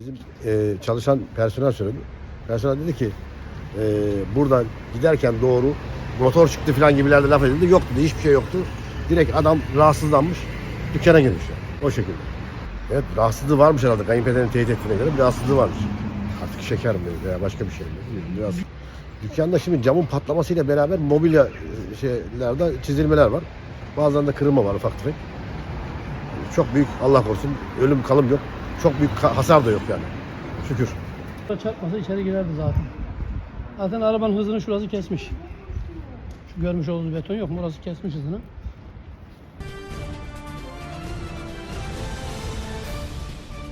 Bizim e, çalışan personel söyledi. Personel dedi ki e, buradan giderken doğru motor çıktı falan gibilerde laf edildi. Yok dedi hiçbir şey yoktu. Direkt adam rahatsızlanmış. Dükkana girmiş yani. O şekilde. Evet rahatsızlığı varmış herhalde. Kayınpederin teyit ettiğine göre bir rahatsızlığı varmış. Artık şeker mi veya başka bir şey mi? Biraz. Dükkanda şimdi camın patlamasıyla beraber mobilya e, şeylerde çizilmeler var. Bazılarında kırılma var ufak tefek. Çok büyük Allah korusun ölüm kalım yok. Çok büyük hasar da yok yani. Şükür. Çarpmasa içeri girerdi zaten. Zaten arabanın hızını şurası kesmiş. Şu görmüş olduğunuz beton yok mu? Orası kesmiş hızını.